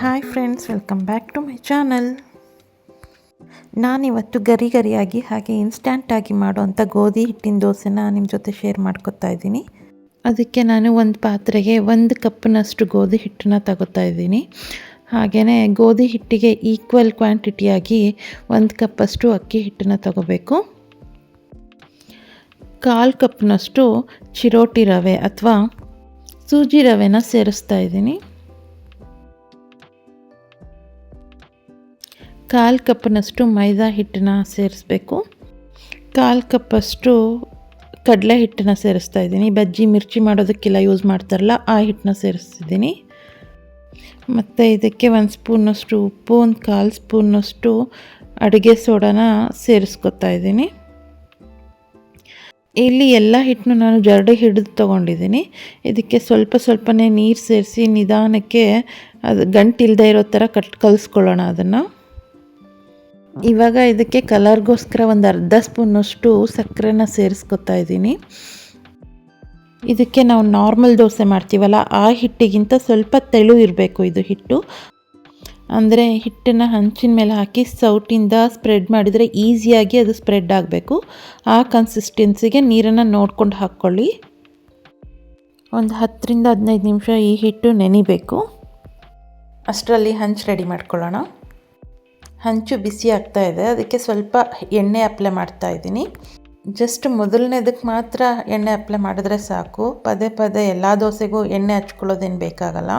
Hi friends welcome back to my channel ನಾನಿವತ್ತು ಗರಿ ಗರಿಯಾಗಿ ಹಾಗೆ ಇನ್ಸ್ಟ್ಯಾಂಟಾಗಿ ಮಾಡುವಂಥ ಗೋಧಿ ಹಿಟ್ಟಿನ ದೋಸೆನ ನಿಮ್ಮ ಜೊತೆ ಶೇರ್ ಮಾಡ್ಕೊತಾ ಇದ್ದೀನಿ. ಅದಕ್ಕೆ ನಾನು ಒಂದು ಪಾತ್ರೆಗೆ ಒಂದು ಕಪ್ನಷ್ಟು ಗೋಧಿ ಹಿಟ್ಟನ್ನ ತಗೋತಾ ಇದ್ದೀನಿ. ಹಾಗೆಯೇ ಗೋಧಿ ಹಿಟ್ಟಿಗೆ ಈಕ್ವಲ್ ಕ್ವಾಂಟಿಟಿಯಾಗಿ ಒಂದು ಕಪ್ಪಷ್ಟು ಅಕ್ಕಿ ಹಿಟ್ಟನ್ನು ತಗೋಬೇಕು. ಕಾಲು ಕಪ್ನಷ್ಟು ಚಿರೋಟಿ ರವೆ ಅಥವಾ ಸೂಜಿ ರವೆನ ಸೇರಿಸ್ತಾ ಇದ್ದೀನಿ. ಕಾಲು ಕಪ್ನಷ್ಟು ಮೈದಾ ಹಿಟ್ಟನ್ನ ಸೇರಿಸ್ಬೇಕು. ಕಾಲು ಕಪ್ಪಷ್ಟು ಕಡಲೆ ಹಿಟ್ಟನ್ನ ಸೇರಿಸ್ತಾ ಇದ್ದೀನಿ. ಬಜ್ಜಿ, ಮಿರ್ಚಿ ಮಾಡೋದಕ್ಕೆಲ್ಲ ಯೂಸ್ ಮಾಡ್ತಾರಲ್ಲ, ಆ ಹಿಟ್ಟನ್ನ ಸೇರಿಸ್ತಿದ್ದೀನಿ. ಮತ್ತು ಇದಕ್ಕೆ ಒಂದು ಸ್ಪೂನಷ್ಟು ಉಪ್ಪು, ಒಂದು ಕಾಲು ಸ್ಪೂನಷ್ಟು ಅಡುಗೆ ಸೋಡಾನ ಸೇರಿಸ್ಕೊತಾ ಇದ್ದೀನಿ. ಇಲ್ಲಿ ಎಲ್ಲ ಹಿಟ್ಟನ್ನು ನಾನು ಜರಡಿ ಹಿಡಿದು ತೊಗೊಂಡಿದ್ದೀನಿ. ಇದಕ್ಕೆ ಸ್ವಲ್ಪ ಸ್ವಲ್ಪನೇ ನೀರು ಸೇರಿಸಿ ನಿಧಾನಕ್ಕೆ ಅದು ಗಂಟಿಲ್ಲದೆ ಇರೋ ಥರ ಕಟ್ ಕಲಿಸ್ಕೊಳ್ಳೋಣ ಅದನ್ನು. ಇವಾಗ ಇದಕ್ಕೆ ಕಲರ್ಗೋಸ್ಕರ ಒಂದು ಅರ್ಧ ಸ್ಪೂನಷ್ಟು ಸಕ್ಕರೆನ ಸೇರಿಸ್ಕೊತಾ ಇದ್ದೀನಿ. ಇದಕ್ಕೆ ನಾವು ನಾರ್ಮಲ್ ದೋಸೆ ಮಾಡ್ತೀವಲ್ಲ, ಆ ಹಿಟ್ಟಿಗಿಂತ ಸ್ವಲ್ಪ ತೆಳು ಇರಬೇಕು ಇದು ಹಿಟ್ಟು. ಅಂದರೆ ಹಿಟ್ಟನ್ನು ಹಂಚಿನ ಮೇಲೆ ಹಾಕಿ ಸೌಟಿಂದ ಸ್ಪ್ರೆಡ್ ಮಾಡಿದರೆ ಈಸಿಯಾಗಿ ಅದು ಸ್ಪ್ರೆಡ್ ಆಗಬೇಕು. ಆ ಕನ್ಸಿಸ್ಟೆನ್ಸಿಗೆ ನೀರನ್ನು ನೋಡ್ಕೊಂಡು ಹಾಕ್ಕೊಳ್ಳಿ. ಒಂದು ಹತ್ತರಿಂದ ಹದಿನೈದು ನಿಮಿಷ ಈ ಹಿಟ್ಟು ನೆನಿಬೇಕು. ಅಷ್ಟರಲ್ಲಿ ಹಂಚು ರೆಡಿ ಮಾಡ್ಕೊಳ್ಳೋಣ. ಹಂಚು ಬಿಸಿ ಆಗ್ತಾ ಇದೆ. ಅದಕ್ಕೆ ಸ್ವಲ್ಪ ಎಣ್ಣೆ ಅಪ್ಲೈ ಮಾಡ್ತಾ ಇದ್ದೀನಿ. ಜಸ್ಟ್ ಮೊದಲನೇದಕ್ಕೆ ಮಾತ್ರ ಎಣ್ಣೆ ಅಪ್ಲೈ ಮಾಡಿದ್ರೆ ಸಾಕು. ಪದೇ ಪದೇ ಎಲ್ಲ ದೋಸೆಗೂ ಎಣ್ಣೆ ಹಚ್ಕೊಳ್ಳೋದೇನು ಬೇಕಾಗಲ್ಲ.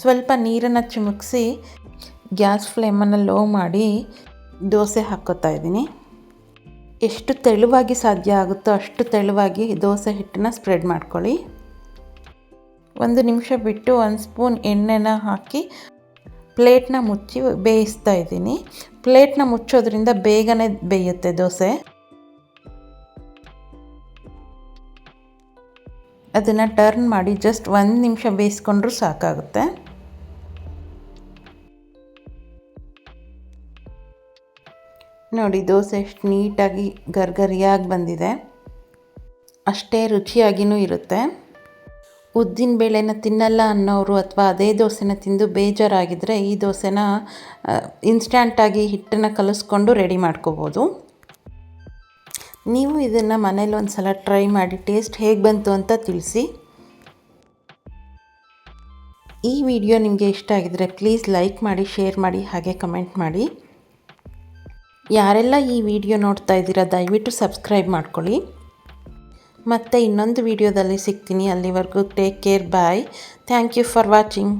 ಸ್ವಲ್ಪ ನೀರನ್ನು ಚಿಮುಕ್ಸಿ ಗ್ಯಾಸ್ ಫ್ಲೇಮನ್ನು ಲೋ ಮಾಡಿ ದೋಸೆ ಹಾಕೋತಾ ಇದ್ದೀನಿ. ಎಷ್ಟು ತೆಳುವಾಗಿ ಸಾಧ್ಯ ಆಗುತ್ತೋ ಅಷ್ಟು ತೆಳುವಾಗಿ ದೋಸೆ ಹಿಟ್ಟನ್ನ ಸ್ಪ್ರೆಡ್ ಮಾಡ್ಕೊಳ್ಳಿ. ಒಂದು ನಿಮಿಷ ಬಿಟ್ಟು ಒಂದು ಸ್ಪೂನ್ ಎಣ್ಣೆನ ಹಾಕಿ ಪ್ಲೇಟ್ನ ಮುಚ್ಚಿ ಬೇಯಿಸ್ತಾ ಇದ್ದೀನಿ. ಪ್ಲೇಟ್ನ ಮುಚ್ಚೋದ್ರಿಂದ ಬೇಗನೆ ಬೇಯುತ್ತೆ ದೋಸೆ. ಅದನ್ನು ಟರ್ನ್ ಮಾಡಿ ಜಸ್ಟ್ ಒಂದು ನಿಮಿಷ ಬೇಯಿಸ್ಕೊಂಡ್ರೂ ಸಾಕಾಗುತ್ತೆ. ನೋಡಿ, ದೋಸೆ ಎಷ್ಟು ನೀಟಾಗಿ ಗರ್ಗರಿಯಾಗಿ ಬಂದಿದೆ. ಅಷ್ಟೇ ರುಚಿಯಾಗಿಯೂ ಇರುತ್ತೆ. ಉದ್ದಿನ ಬೇಳೆನ ತಿನ್ನಲ್ಲ ಅನ್ನೋರು ಅಥವಾ ಅದೇ ದೋಸೆನ ತಿಂದು ಬೇಜಾರಾಗಿದ್ದರೆ ಈ ದೋಸೆನ ಇನ್ಸ್ಟ್ಯಾಂಟಾಗಿ ಹಿಟ್ಟನ್ನು ಕಲಿಸ್ಕೊಂಡು ರೆಡಿ ಮಾಡ್ಕೋಬೋದು. ನೀವು ಇದನ್ನು ಮನೇಲಿ ಒಂದು ಸಲ ಟ್ರೈ ಮಾಡಿ ಟೇಸ್ಟ್ ಹೇಗೆ ಬಂತು ಅಂತ ತಿಳಿಸಿ. ಈ ವಿಡಿಯೋ ನಿಮಗೆ ಇಷ್ಟ ಆಗಿದರೆ ಪ್ಲೀಸ್ ಲೈಕ್ ಮಾಡಿ ಶೇರ್ ಮಾಡಿ, ಹಾಗೆ ಕಮೆಂಟ್ ಮಾಡಿ. ಯಾರೆಲ್ಲ ಈ ವಿಡಿಯೋ ನೋಡ್ತಾ ಇದ್ದೀರಾ, ದಯವಿಟ್ಟು ಸಬ್ಸ್ಕ್ರೈಬ್ ಮಾಡ್ಕೊಳ್ಳಿ. ಮತ್ತು ಇನ್ನೊಂದು ವಿಡಿಯೋದಲ್ಲಿ ಸಿಗ್ತೀನಿ. ಅಲ್ಲಿವರೆಗೂ take care bye thank you for watching